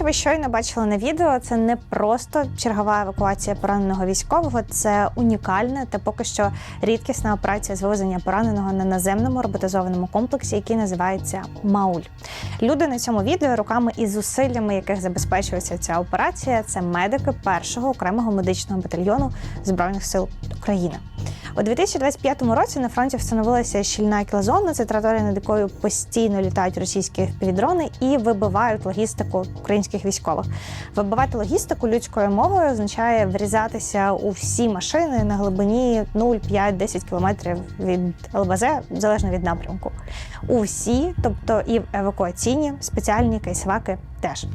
що ви щойно бачили на відео, це не просто чергова евакуація пораненого військового, це унікальна та поки що рідкісна операція з вивезення пораненого на наземному роботизованому комплексі, який називається Мауль. Люди на цьому відео руками і зусиллями, яких забезпечується ця операція, це медики першого окремого медичного батальйону збройних сил України. У 2025 році на фронті встановилася щільна кілозона. Це територія, над якою постійно літають російські впівдрони і вибивають логістику українських військових. Вибивати логістику людською мовою означає врізатися у всі машини на глибині 0, 5, 10 кілометрів від ЛБЗ, залежно від напрямку. У всі, тобто і евакуаційні, спеціальні кейсваки теж.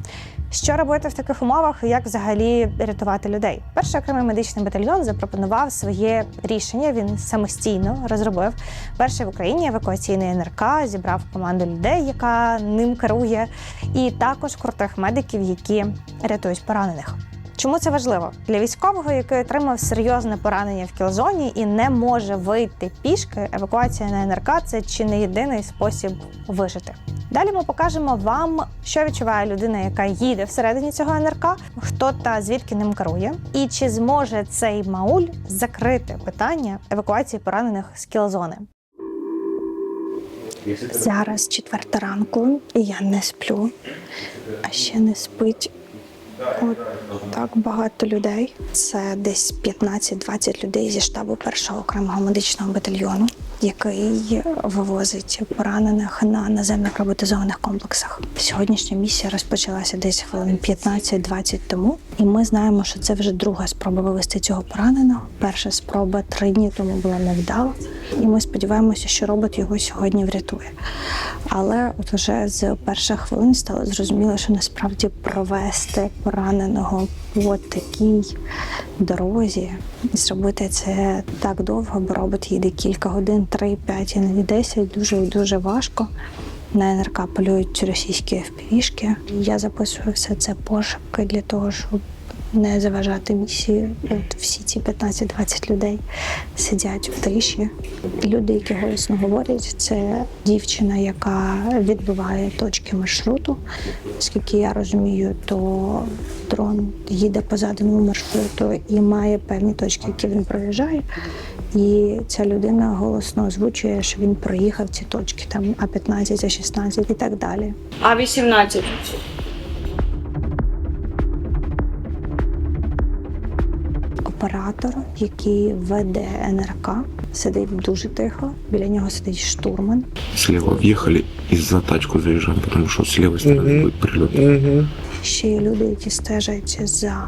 Що робити в таких умовах? Як взагалі рятувати людей? Перший окремий медичний батальйон запропонував своє рішення. Він самостійно розробив перший в Україні евакуаційний НРК, зібрав команду людей, яка ним керує, і також крутих медиків, які рятують поранених. Чому це важливо для військового, який отримав серйозне поранення в кілзоні і не може вийти пішки? Евакуація на НРК це чи не єдиний спосіб вижити. Далі ми покажемо вам, що відчуває людина, яка їде всередині цього НРК, хто та звідки ним керує, і чи зможе цей мауль закрити питання евакуації поранених з кілзони. Зараз четверта ранку, і я не сплю, а ще не спить. От так багато людей. Це десь 15-20 людей зі штабу першого окремого медичного батальйону, який вивозить поранених на наземних роботизованих комплексах. Сьогоднішня місія розпочалася десь хвилин 15-20 тому, і ми знаємо, що це вже друга спроба вивезти цього пораненого. Перша спроба три дні тому була невдала, і ми сподіваємося, що робот його сьогодні врятує. Але от вже з перших хвилин стало зрозуміло, що насправді провести пораненого по такій дорозі зробити це так довго, бо робот їде кілька годин, 3-5 і десять 10, дуже-дуже важко. На НРК полюють російські впівішки. Я записую все це пошепки для того, щоб не заважати місії. От всі ці 15-20 людей сидять в тиші. Люди, які голосно говорять, це дівчина, яка відбиває точки маршруту. Скільки я розумію, то дрон їде по заданому маршруту і має певні точки, які він проїжджає. І ця людина голосно озвучує, що він проїхав ці точки, там А15, А16 і так далі. А 18. Оператор, який веде НРК, сидить дуже тихо. Біля нього сидить штурман. Слева в'їхали і за тачку заїжджаємо, тому що з лівої сторони mm -hmm. будуть прильоти. Mm -hmm. Ще є люди, які стежать за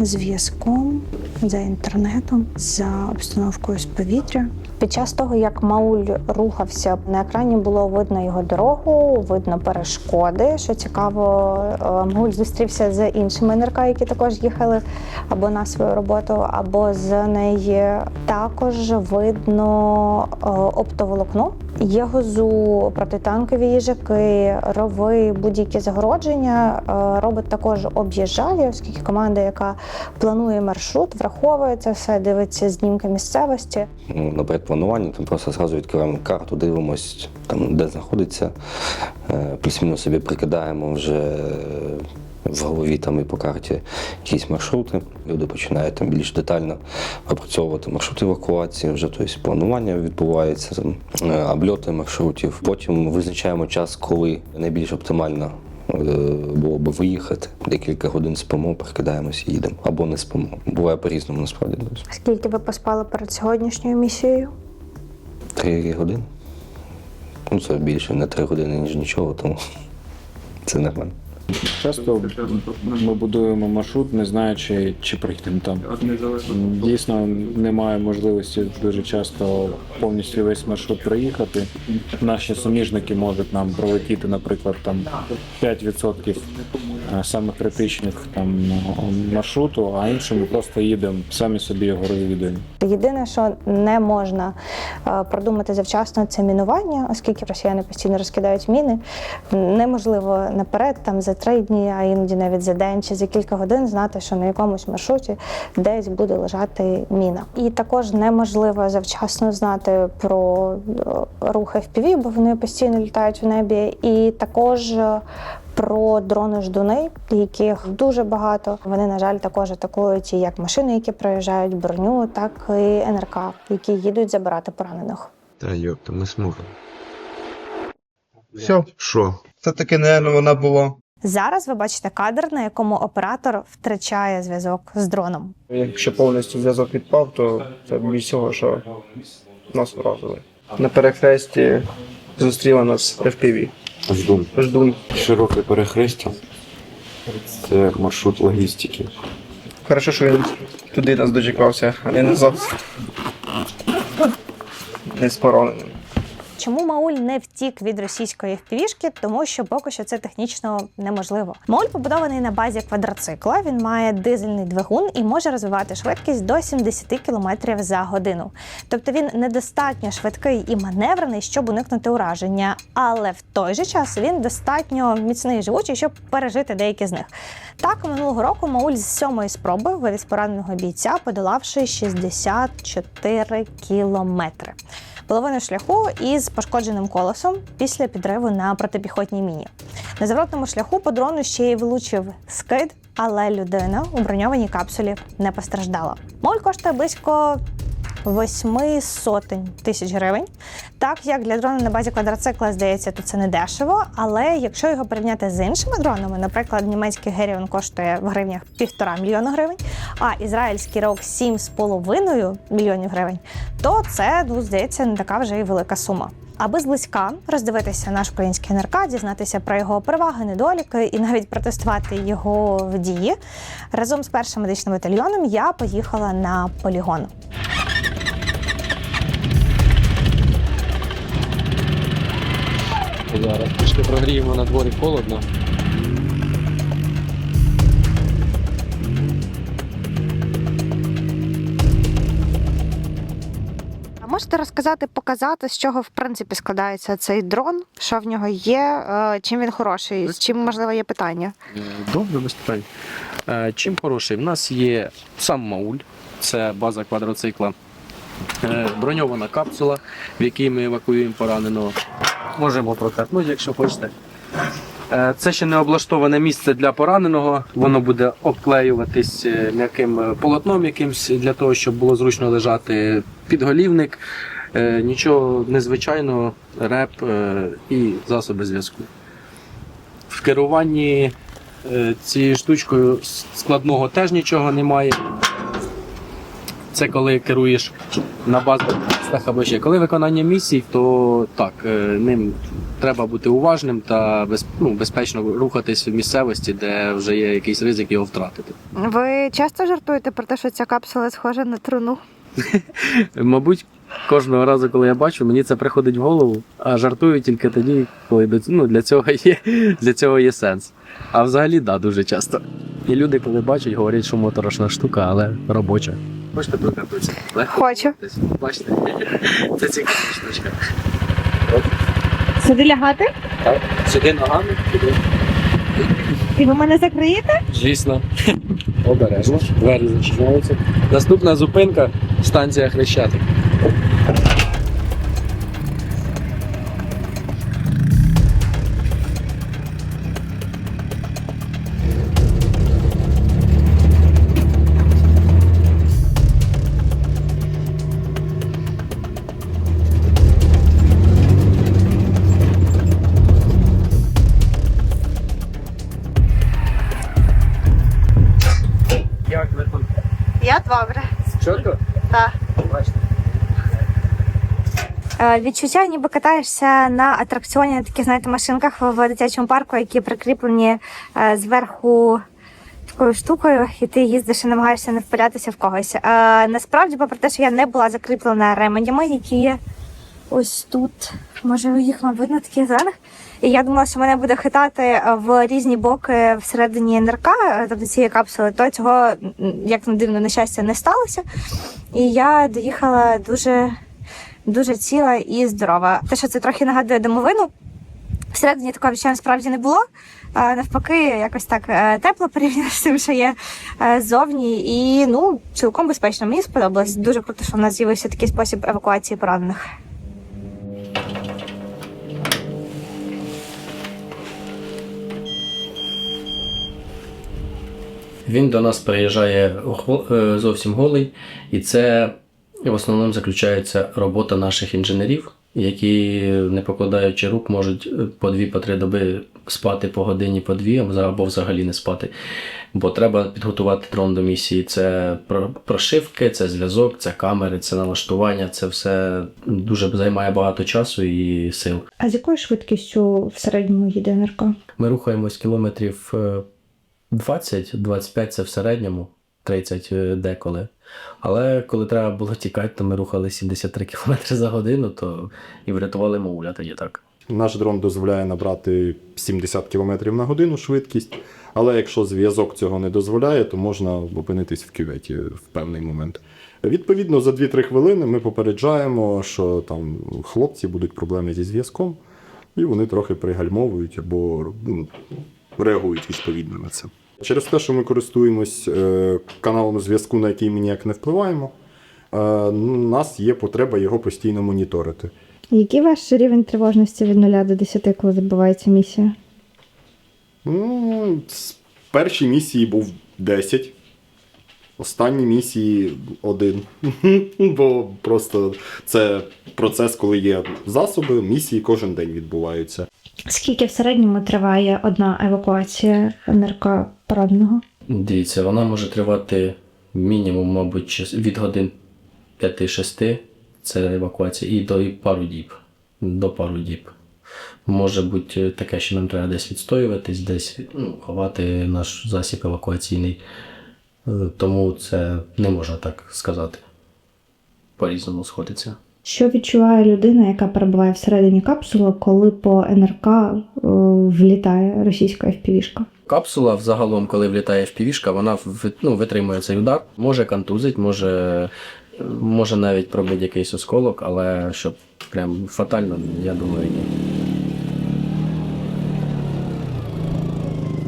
зв'язком, за інтернетом, за обстановкою з повітря. Під час того, як Мауль рухався, на екрані було видно його дорогу, видно перешкоди. Що цікаво, е, Мауль зустрівся з іншими НРК, які також їхали або на свою роботу, або з неї. Також видно е, оптоволокно. Є гозу, протитанкові їжаки, рови, будь-які загородження. Е, Робот також об'їжджає, оскільки команда, яка планує маршрут, враховує це все, дивиться знімки місцевості. Ну, на передплануванні там просто зразу відкриваємо карту, дивимось, там, де знаходиться, е, плюс-мінус собі прикидаємо вже в голові там і по карті якісь маршрути. Люди починають там більш детально опрацьовувати маршрути евакуації, вже тобто планування відбувається, там, е, обльоти маршрутів. Потім визначаємо час, коли найбільш оптимально. е, Було би виїхати, декілька годин спимо, прикидаємося і їдемо. Або не спимо. Буває по-різному насправді. Скільки ви поспали перед сьогоднішньою місією? Три години. Ну, це більше не три години, ніж нічого, тому це нормально. Часто ми будуємо маршрут, не знаючи, чи приїдемо там. Дійсно, немає можливості дуже часто повністю весь маршрут проїхати. Наші суміжники можуть нам пролетіти, наприклад, там 5% самих критичних там маршруту, а іншим ми просто їдемо, самі собі його розвідуємо. Єдине, що не можна е, продумати завчасно, це мінування, оскільки росіяни постійно розкидають міни. Неможливо наперед, там за три дні, а іноді навіть за день чи за кілька годин знати, що на якомусь маршруті десь буде лежати міна. І також неможливо завчасно знати про е, рухи FPV, бо вони постійно літають в небі. І також е, Про дрони ждуни, яких дуже багато. Вони, на жаль, також атакують і як машини, які проїжджають броню, так і НРК, які їдуть забирати поранених. Та йопта, ми зможемо. Все, Що? це таки, напевно, вона була. Зараз ви бачите кадр, на якому оператор втрачає зв'язок з дроном. Якщо повністю зв'язок відпав, то це більш всього, що нас вразили. На перехресті зустріла нас FPV. Ждун. Ждун. Широке перехрестя. Це маршрут логістики. Хорошо, що він туди нас дочекався, а не назад. Не з пораненим. Чому Мауль не втік від російської впівішки? Тому що поки що це технічно неможливо. Мауль побудований на базі квадроцикла. Він має дизельний двигун і може розвивати швидкість до 70 км за годину. Тобто він недостатньо швидкий і маневрений, щоб уникнути ураження, але в той же час він достатньо міцний і живучий, щоб пережити деякі з них. Так, минулого року Мауль з сьомої спроби вивіз пораненого бійця, подолавши 64 кілометри половину шляху із пошкодженим колесом після підриву на протипіхотній міні. На зворотному шляху по дрону ще й влучив скид, але людина у броньованій капсулі не постраждала. Моль коштує близько восьми сотень тисяч гривень. Так як для дрона на базі квадроцикла здається, то це не дешево. Але якщо його порівняти з іншими дронами, наприклад, німецький Геріон коштує в гривнях півтора мільйона гривень, а ізраїльський рок 7,5 мільйонів гривень, то це ну здається не така вже і велика сума. Аби зблизька роздивитися наш український НРК, дізнатися про його переваги, недоліки і навіть протестувати його в дії. Разом з першим медичним батальйоном я поїхала на полігон. Трішки прогріємо на дворі холодно. А можете розказати, показати, з чого в принципі складається цей дрон, що в нього є, е, чим він хороший, з чим можливо є питання? Е, Добре, без питань. Е, Чим хороший? В нас є сам Мауль, це база квадроцикла, е, броньована капсула, в якій ми евакуюємо пораненого. Можемо протернути, якщо хочете. Е, Це ще не облаштоване місце для пораненого. Воно буде обклеюватись е, м'яким е, полотном якимсь для того, щоб було зручно лежати підголівник. Нічого незвичайного, реп і засоби зв'язку. В керуванні цією штучкою складного теж нічого немає. Це коли керуєш на тестах або ще. Коли виконання місій, то так, е, ним треба бути уважним та без, ну, безпечно рухатись в місцевості, де вже є якийсь ризик його втратити. Ви часто жартуєте про те, що ця капсула схожа на труну? Мабуть, кожного разу, коли я бачу, мені це приходить в голову, а жартую тільки тоді, коли до- ну, для, цього є, для цього є сенс. А взагалі, да, дуже часто. І люди, коли бачать, говорять, що моторошна штука, але робоча. Хочете прокатитися? Хочу. Бачите, це цікава штучка. Сюди лягати? Так, сюди ногами, сюди. І ви мене закриєте? Звісно. Обережно. Двері зачиняються. Наступна зупинка станція Хрещатик. Відчуття, ніби катаєшся на атракціоні на таких, знаєте, машинках в дитячому парку, які прикріплені е, зверху такою штукою, і ти їздиш і намагаєшся не впилятися в когось. Е, Насправді, попри те, що я не була закріплена ременями, які є ось тут. Може, їх вам видно таких зелених. І я думала, що мене буде хитати е, в різні боки всередині НРК, тобто цієї капсули, то цього, як не дивно, на щастя, не сталося. І я доїхала дуже дуже ціла і здорова. Те, що це трохи нагадує домовину. Всередині такого відчаю справді не було. Навпаки, якось так е, тепло порівняно з тим, що є е, ззовні. і ну цілком безпечно. Мені сподобалось. Дуже круто, що в нас з'явився такий спосіб евакуації поранених. Він до нас приїжджає е, зовсім голий, і це в основному заключається робота наших інженерів, які, не покладаючи рук, можуть е, по дві, по три доби спати по годині, по дві, або взагалі не спати. Бо треба підготувати дрон до місії. Це прошивки, це зв'язок, це камери, це налаштування. Це все дуже займає багато часу і сил. А з якою швидкістю в середньому їде НРК? Ми рухаємось кілометрів е, 20-25 це в середньому, 30 е, деколи. Але коли треба було тікати, то ми рухали 73 км за годину, то і врятували Мауля тоді так. Наш дрон дозволяє набрати 70 км на годину швидкість, але якщо зв'язок цього не дозволяє, то можна опинитись в кюветі в певний момент. Відповідно, за 2-3 хвилини ми попереджаємо, що там хлопці будуть проблеми зі зв'язком, і вони трохи пригальмовують або ну, реагують відповідно на це. Через те, що ми користуємось е, каналом зв'язку, на який ми ніяк не впливаємо, е, у нас є потреба його постійно моніторити. Який ваш рівень тривожності від 0 до 10, коли відбувається місія? Ну, з першій місії був 10. Останні місії один. Бо просто це процес, коли є засоби, місії кожен день відбуваються. Скільки в середньому триває одна евакуація НРК пораненого? Дивіться, вона може тривати мінімум, мабуть, від годин 5-6, це евакуація, і до пару діб. До пару діб. Може бути таке, що нам треба десь відстоюватись, десь ну, ховати наш засіб евакуаційний. Е, Тому це не можна так сказати. По-різному сходиться. Що відчуває людина, яка перебуває всередині капсули, коли по НРК е, влітає російська FPV-шка? Капсула взагалом, коли влітає FPV-шка, вона в- ну, витримує цей удар. Може контузить, може, може навіть пробити якийсь осколок, але щоб прям фатально, я думаю, ні.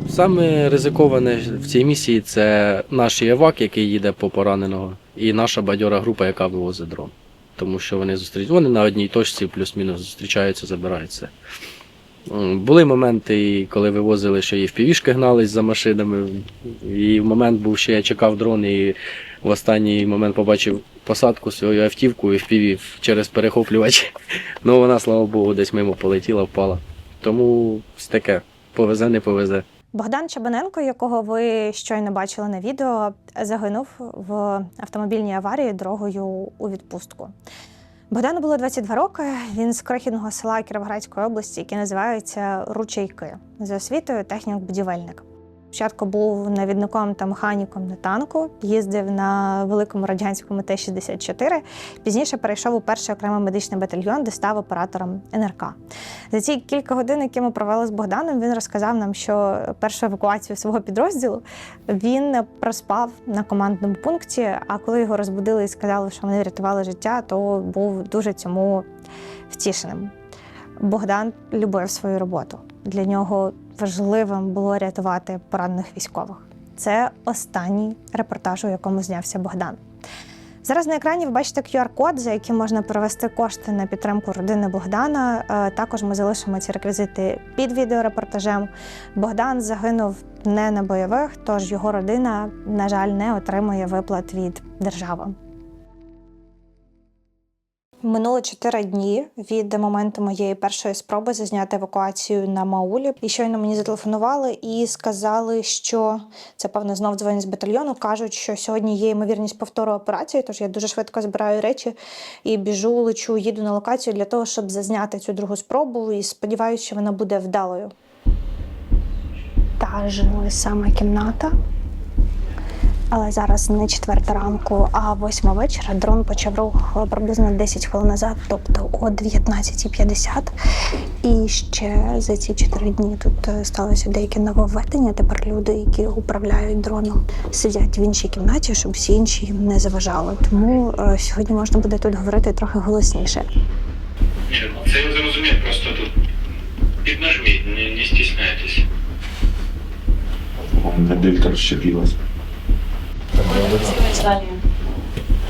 Саме ризиковане в цій місії це наш євак, який їде по пораненого, і наша бадьора група, яка вивозить дрон. Тому що вони зустріч... вони на одній точці плюс-мінус зустрічаються, забираються. Були моменти, коли вивозили, що і впівішки гнались за машинами. І в момент був, що я чекав дрон, і в останній момент побачив посадку свою автівку і впівів через перехоплювач. Ну вона, слава Богу, десь мимо полетіла, впала. Тому таке, повезе, не повезе. Богдан Чабаненко, якого ви щойно бачили на відео, загинув в автомобільній аварії дорогою у відпустку. Богдану було 22 роки. Він з крихітного села Кіровоградської області, яке називається Ручейки, за освітою технік-будівельник. Спочатку був навідником та механіком на танку, їздив на великому радянському Т-64. Пізніше перейшов у перший окремий медичний батальйон, де став оператором НРК. За ці кілька годин, які ми провели з Богданом, він розказав нам, що першу евакуацію свого підрозділу він проспав на командному пункті. А коли його розбудили і сказали, що вони врятували життя, то був дуже цьому втішеним. Богдан любив свою роботу. Для нього важливим було рятувати поранених військових. Це останній репортаж, у якому знявся Богдан. Зараз на екрані ви бачите QR-код, за яким можна перевести кошти на підтримку родини Богдана. Е, Також ми залишимо ці реквізити під відеорепортажем. Богдан загинув не на бойових, тож його родина, на жаль, не отримує виплат від держави. Минуло чотири дні від моменту моєї першої спроби зазняти евакуацію на Маулі. І щойно мені зателефонували і сказали, що це певно знов дзвонять з батальйону. кажуть, що сьогодні є ймовірність повтору операції. Тож я дуже швидко збираю речі і біжу, лечу, їду на локацію для того, щоб зазняти цю другу спробу. І сподіваюся, що вона буде вдалою. Та ж сама кімната. Але зараз не четверта ранку, а восьма вечора. Дрон почав рух приблизно 10 хвилин назад, тобто о 19.50. І ще за ці 4 дні тут е, сталося деякі нововведення. Тепер люди, які управляють дроном, сидять в іншій кімнаті, щоб всі інші їм не заважали. Тому е, сьогодні можна буде тут говорити трохи голосніше. Ні, це я зрозумів, просто тут піднажміть, не, не стісняйтесь. Дельта розщепилась.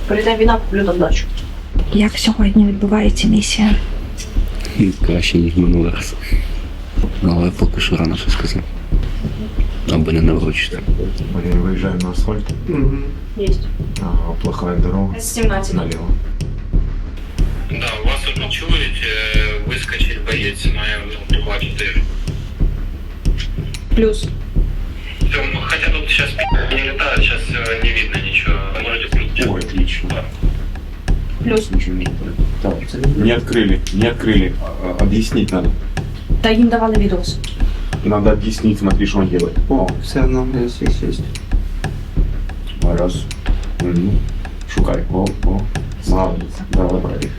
Прийде війна, куплю там дачу. Як сьогодні відбувається місія? Краще, ніж минулий раз. Але поки що рано що сказати. аби не наврочити. Він виїжджає на асфальт, Есть. а плохая дорога С-17. наліво. Да, у вас одну чують, е, вискочить боєць, має ну, 2-4. Плюс. Там, Хотя тут сейчас не летает, сейчас не видно ничего. Можете включить. Ой, отлично. Плюс. Не открыли, не открыли. А- Объяснить надо. Та їм давали відос. Надо объяснить, смотри, что он делает. О, все равно есть, есть, есть. Раз. Шукай. О, о. Молодец. Давай, брали.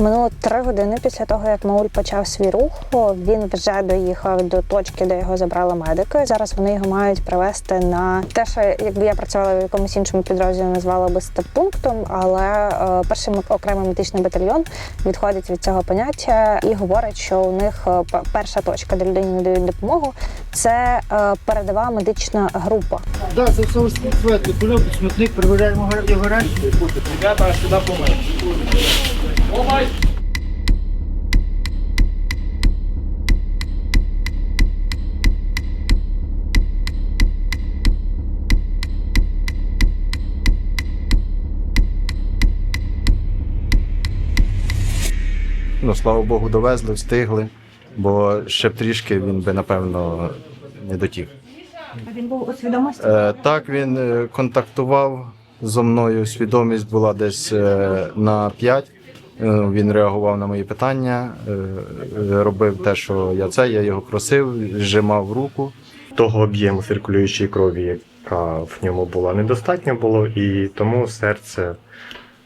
Минуло три години після того, як Мауль почав свій рух. Він вже доїхав до точки, де його забрали медики. Зараз вони його мають привезти на те, що якби я працювала в якомусь іншому підрозділі, назвала би стаб-пунктом, але е, перший окремий медичний батальйон відходить від цього поняття і говорить, що у них е, перша точка, де людині надають допомогу, це е, передова медична група. Да, це все светло, кульок, смітник, перевіряємо його Ну, слава Богу, довезли, встигли, бо ще б трішки він би, напевно, не дотік. Він був у свідомості. Е, так, він е, контактував зо мною, свідомість була десь е, на 5. Він реагував на мої питання, е, е, робив те, що я це, я його просив, зжимав руку. Того об'єму циркулюючої крові, яка в ньому була, недостатньо було, і тому серце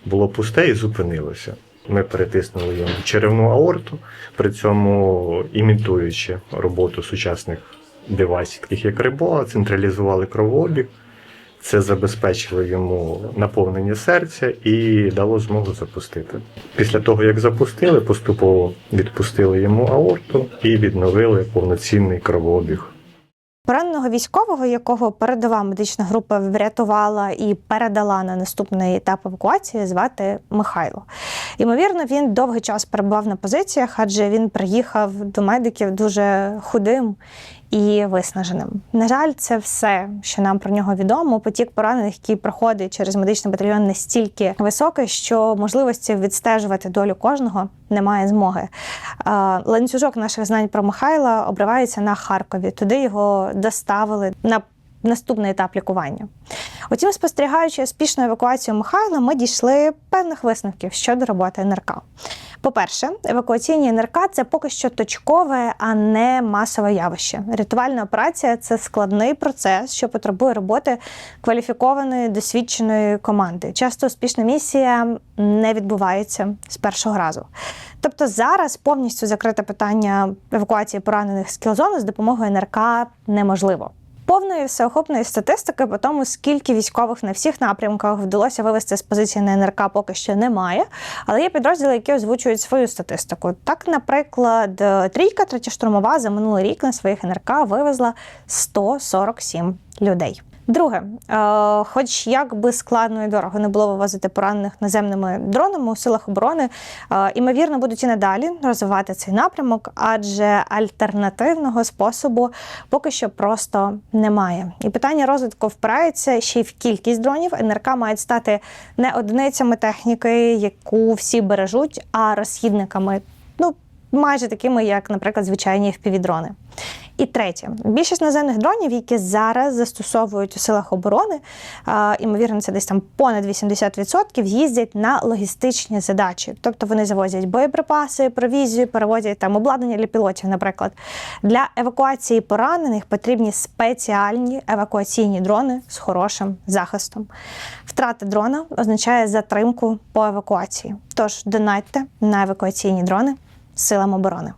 було пусте і зупинилося. Ми перетиснули йому черевну аорту, при цьому імітуючи роботу сучасних девайсів, таких як Рибоа, централізували кровообіг. Це забезпечило йому наповнення серця і дало змогу запустити. Після того, як запустили, поступово відпустили йому аорту і відновили повноцінний кровообіг. Пораненого військового, якого передова медична група врятувала і передала на наступний етап евакуації, звати Михайло. Ймовірно, він довгий час перебував на позиціях, адже він приїхав до медиків дуже худим і виснаженим. На жаль, це все, що нам про нього відомо. Потік поранених, який проходить через медичний батальйон, настільки високий, що можливості відстежувати долю кожного немає змоги. Ланцюжок наших знань про Михайла обривається на Харкові. Туди його доставили на наступний етап лікування. Утім, спостерігаючи успішну евакуацію Михайла, ми дійшли певних висновків щодо роботи НРК. По-перше, евакуаційні НРК це поки що точкове, а не масове явище. Рятувальна операція це складний процес, що потребує роботи кваліфікованої досвідченої команди. Часто успішна місія не відбувається з першого разу. Тобто зараз повністю закрите питання евакуації поранених з кілзону з допомогою НРК неможливо. Повної всеохопної статистики по тому, скільки військових на всіх напрямках вдалося вивести з позиції на НРК, поки що немає. Але є підрозділи, які озвучують свою статистику. Так, наприклад, трійка, третя штурмова за минулий рік на своїх НРК вивезла 147 людей. Друге, е, хоч як би складно і дорого не було вивозити поранених наземними дронами у силах оборони, е, імовірно, будуть і надалі розвивати цей напрямок, адже альтернативного способу поки що просто немає. І питання розвитку впирається ще й в кількість дронів. НРК мають стати не одиницями техніки, яку всі бережуть, а розхідниками. Майже такими, як, наприклад, звичайні FPV-дрони. І третє, більшість наземних дронів, які зараз застосовують у силах оборони, імовірно, це десь там понад 80%, їздять на логістичні задачі. Тобто вони завозять боєприпаси, провізію, перевозять там обладнання для пілотів, наприклад. Для евакуації поранених потрібні спеціальні евакуаційні дрони з хорошим захистом. Втрата дрона означає затримку по евакуації. Тож донатьте на евакуаційні дрони силам оборони.